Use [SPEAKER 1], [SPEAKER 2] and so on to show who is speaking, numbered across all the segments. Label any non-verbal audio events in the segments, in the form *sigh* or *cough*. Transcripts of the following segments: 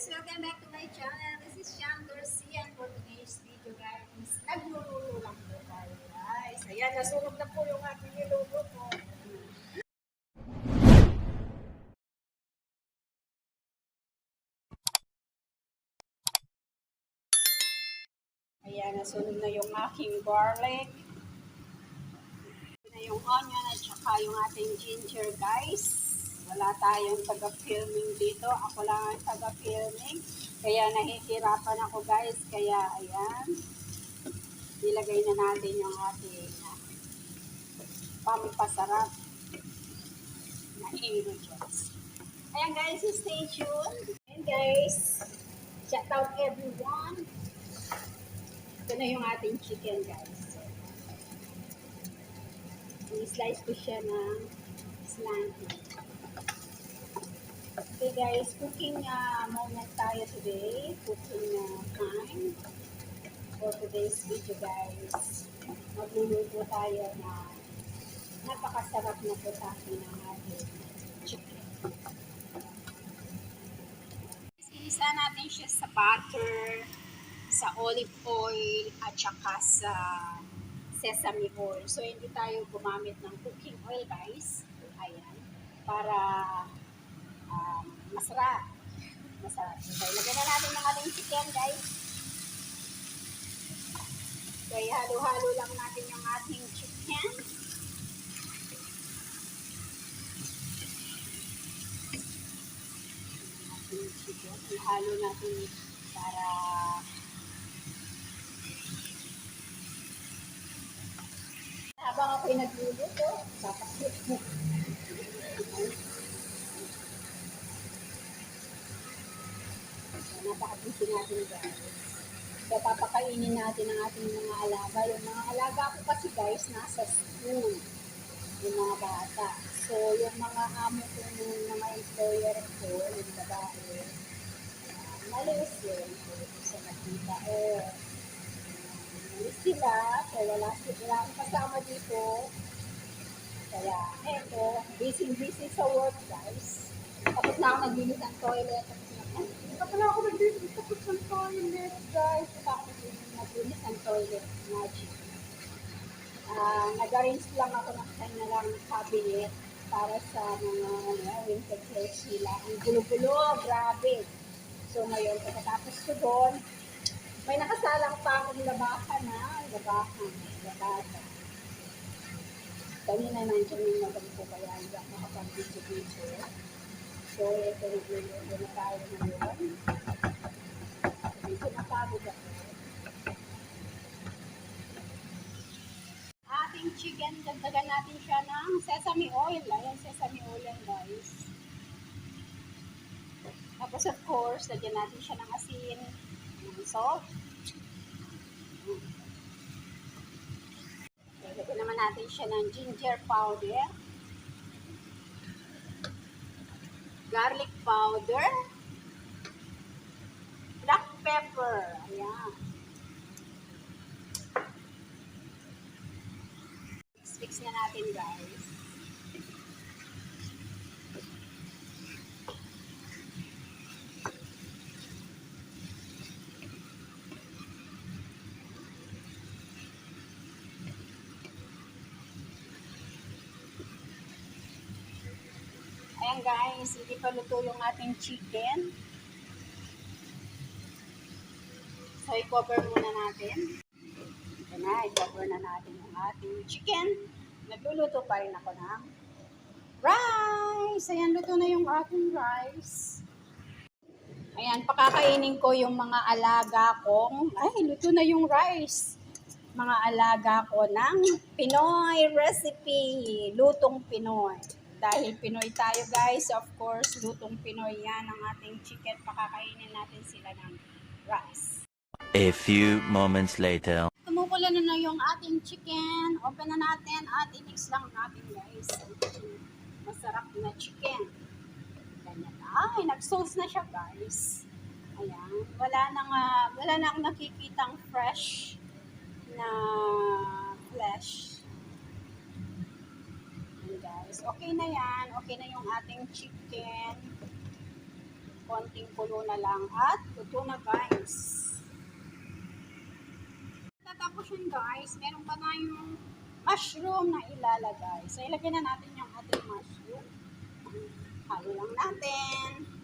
[SPEAKER 1] Welcome back to my channel. This is Sham Garcia and for today's video guys, nagluluto lang po tayo guys. Ayan, nasunog na po yung aking niluto ko. Ayan, nasunog na yung aking garlic. na yung onion at saka yung ating ginger guys. Wala tayong taga-filming dito. Ako lang ang taga-filming. Kaya nahihirapan ako guys. Kaya ayan. Nilagay na natin yung ating uh, pampasarap na ingredients. Ayan guys, stay tuned. Ayan guys, shout out everyone. Ito na yung ating chicken guys. I-slice ko siya ng slanty. Okay guys, cooking uh, moment tayo today. Cooking uh, time for today's video guys. Magluluto tayo na napakasarap na putahe ng ating chicken. Inisa natin siya sa butter, sa olive oil, at saka sa sesame oil. So, hindi tayo gumamit ng cooking oil, guys. Ayan. Para um, masarap. Masarap. So, ilagay na natin ng ating chicken, guys. So, ihalo-halo lang natin yung ating chicken. Ating chicken. Ihalo natin para habang ako'y nagluluto, papakit mo. Napakabisi natin guys. So, papakainin natin ang ating mga alaga. Yung mga alaga ko kasi guys, nasa school. Yung mga bata. So, yung mga amo ko, yung mga employer ko, yung babae, uh, malis yun. So, nakita, oh, Umalis sila, so wala sila akong kasama dito. Kaya, eto, busy-busy sa work, guys. Tapos na ako naglinis ng toilet. Tapos na, pala ako naglinis tapos ng toilet, guys. Tapos ako naglinis- naglinis ng toilet. Magic. Ah, nag-arrange lang ako ng kanya lang cabinet para sa mga ano, winter clothes nila. Ang gulo-gulo, grabe. So ngayon, pagkatapos ko doon, may nakasalang pa akong labahan ha. Labahan. Labahan. Kanina nandiyan yung madam ko kaya hindi ako makapag-video-video. So, ito nagluluto na tayo ngayon. Medyo napagod ako. Ating chicken, dagdagan natin siya ng sesame oil. Ayan, sesame oil yan guys. Tapos of course, lagyan natin siya ng asin, ng salt. Lagyan naman natin siya ng ginger powder, garlic powder, black pepper. Ayan. Mix na natin guys. Ayan guys, hindi pa luto yung ating chicken. So, i-cover muna natin. Ito na, i-cover na natin yung ating chicken. Nagluluto pa rin ako ng rice. Ayan, luto na yung ating rice. Ayan, pakakainin ko yung mga alaga kong, ay, luto na yung rice. Mga alaga ko ng Pinoy recipe. Lutong Pinoy. Dahil Pinoy tayo guys, of course, lutong Pinoy yan ang ating chicken. Pakakainin natin sila ng rice.
[SPEAKER 2] A few moments later.
[SPEAKER 1] Kumukulo na na yung ating chicken. Open na natin at i-mix lang natin guys. Masarap na chicken. Ganyan. Ay, nag-sauce na siya guys. Ayan. Wala na nga, wala na akong nakikitang fresh na flesh. Okay na yan. Okay na yung ating chicken. konting kulo na lang at luto na guys. Tatapos yun guys, meron pa na yung mushroom na ilalagay. So ilagay na natin yung ating mushroom. Halo lang natin.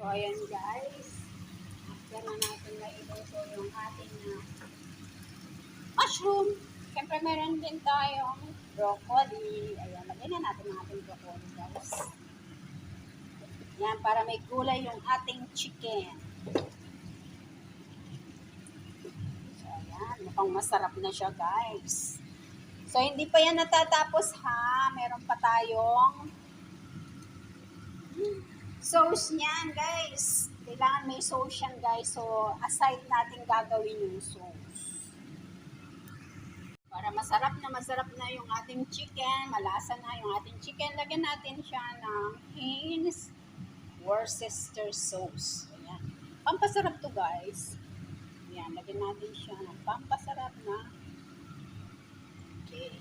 [SPEAKER 1] So, ayan guys. After na natin mailuto yung ating uh, mushroom. Siyempre, meron din tayong broccoli. Ayan, lagyan na natin ang ating broccoli guys. Yan, para may gulay yung ating chicken. So, ayan. Mukhang masarap na siya guys. So, hindi pa yan natatapos ha. Meron pa tayong sauce niyan, guys. Kailangan may sauce yan, guys. So, aside natin gagawin yung sauce. Para masarap na masarap na yung ating chicken, malasa na yung ating chicken, lagyan natin siya ng Heinz Worcester sauce. Ayan. Pampasarap to, guys. Ayan, lagyan natin siya ng pampasarap na Okay.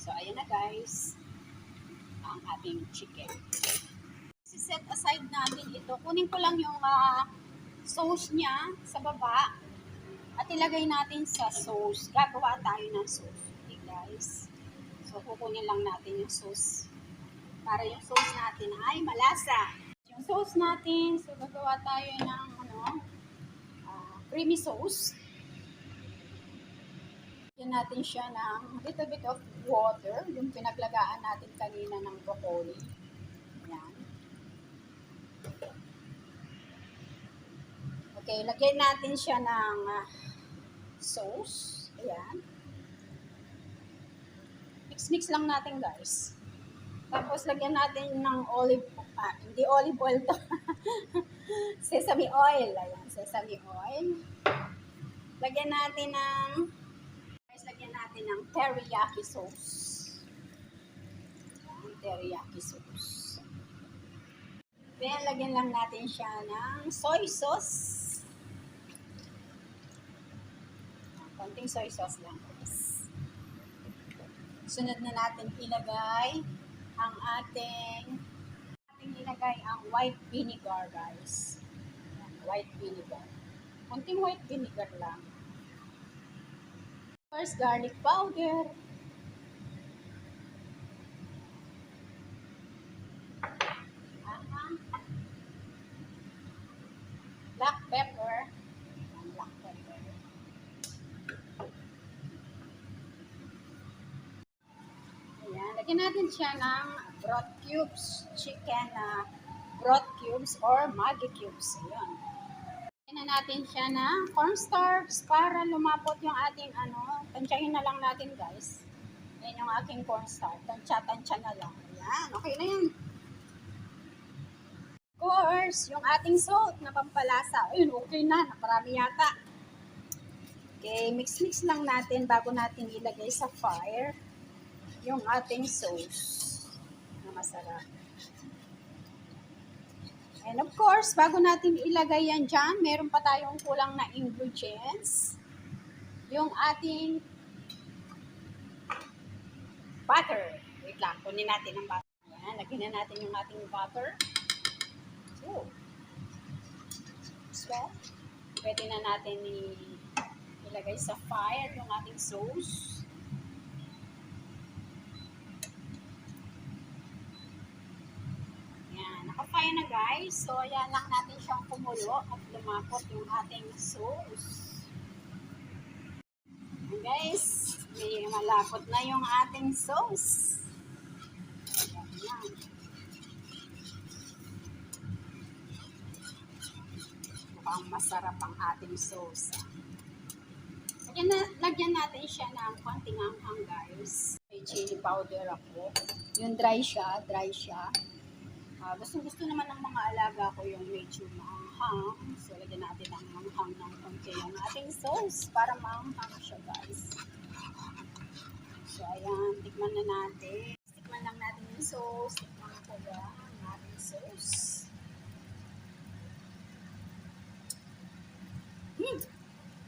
[SPEAKER 1] So, ayan na, guys. Ang ating chicken set aside natin ito. Kunin ko lang yung ah, sauce niya sa baba at ilagay natin sa sauce. Gagawa tayo ng sauce. Okay guys. So kukunin lang natin yung sauce para yung sauce natin ay malasa. Yung sauce natin, so gagawa tayo ng ano, ah, creamy sauce. Yan natin siya ng little bit of water, yung pinaglagaan natin kanina ng broccoli. Okay, lagyan natin siya ng ah, sauce. Ayan. Mix-mix lang natin, guys. Tapos, lagyan natin ng olive, ah, hindi olive oil to. *laughs* sesame oil. Ayan, sesame oil. Lagyan natin ng, guys, lagyan natin ng teriyaki sauce. Ayan, teriyaki sauce. Then, lagyan lang natin siya ng soy sauce. Konting soy sauce lang. Sunod na natin ilagay ang ating ating ilagay ang white vinegar, guys. Ayan, white vinegar. Konting white vinegar lang. First, garlic powder. Aha. Black pepper. Ayan, Black pepper. Ayan, lagyan natin siya ng broth cubes, chicken na broth cubes or Maggi cubes. Ayan. Lagyan na natin siya ng cornstarch para lumapot yung ating ano, tansyahin na lang natin guys. Ayan yung aking cornstarch. Tansya-tansya na lang. Ayan, okay na yan. Of course, yung ating salt na pampalasa. Ayun, okay na. Naparami yata. Okay, mix-mix lang natin bago natin ilagay sa fire yung ating sauce na masarap. And of course, bago natin ilagay yan dyan, meron pa tayong kulang na ingredients. Yung ating butter. Wait lang, kunin natin ang butter. Ayan, lagyan na natin yung ating butter. So, so pwede na natin ilagay sa fire yung ating sauce. Nakafire na guys. So, ayan lang natin siyang kumulo at lumapot yung ating sauce. Ayan guys, may malapot na yung ating sauce. Ayan, yan. Mukhang masarap ang ating sauce. ah. Lagyan, na, lagyan natin siya ng konting anghang guys. May chili powder ako. Yung dry siya, dry siya. Ah, uh, gusto gusto naman ng mga alaga ko yung medyo maanghang. So, lagyan natin ang maanghang ng konti yung ating sauce para maanghang siya guys. So, ayan. Tikman na natin. Tikman lang natin yung sauce. Tikman ko ba ang ating sauce. Hmm.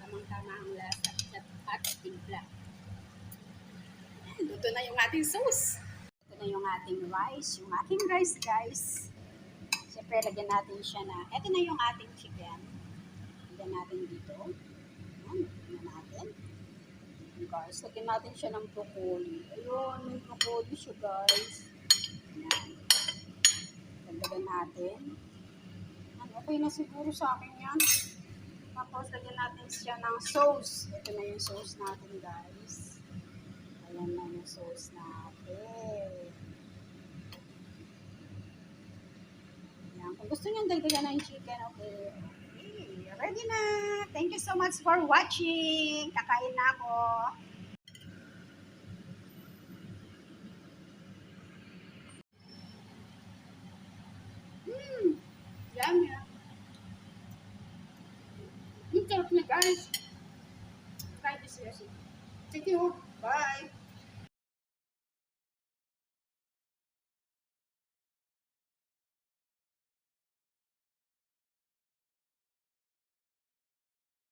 [SPEAKER 1] Tamang-tama ang lasa at timpla. Luto na yung ating sauce. Yung ating rice. Yung ating rice, guys. Siyempre, lagyan natin siya na, ito na yung ating chicken. Lagyan natin dito. Ayan, lagyan natin. Ayan, guys, lagyan natin siya ng broccoli. Ayun, may broccoli siya, guys. Ayan. Dagdagan natin. Ayan, okay na siguro sa akin yan. Tapos, lagyan natin siya ng sauce. Ito na yung sauce natin, guys. Ayan na yung sauce natin. Ayan. Kung gusto nyo dagdagan ng chicken, okay. Okay, ready na. Thank you so much for watching. Kakain na ako. Mmm, yummy. Ang sarap niya, guys. Try this recipe. Thank you. Bye.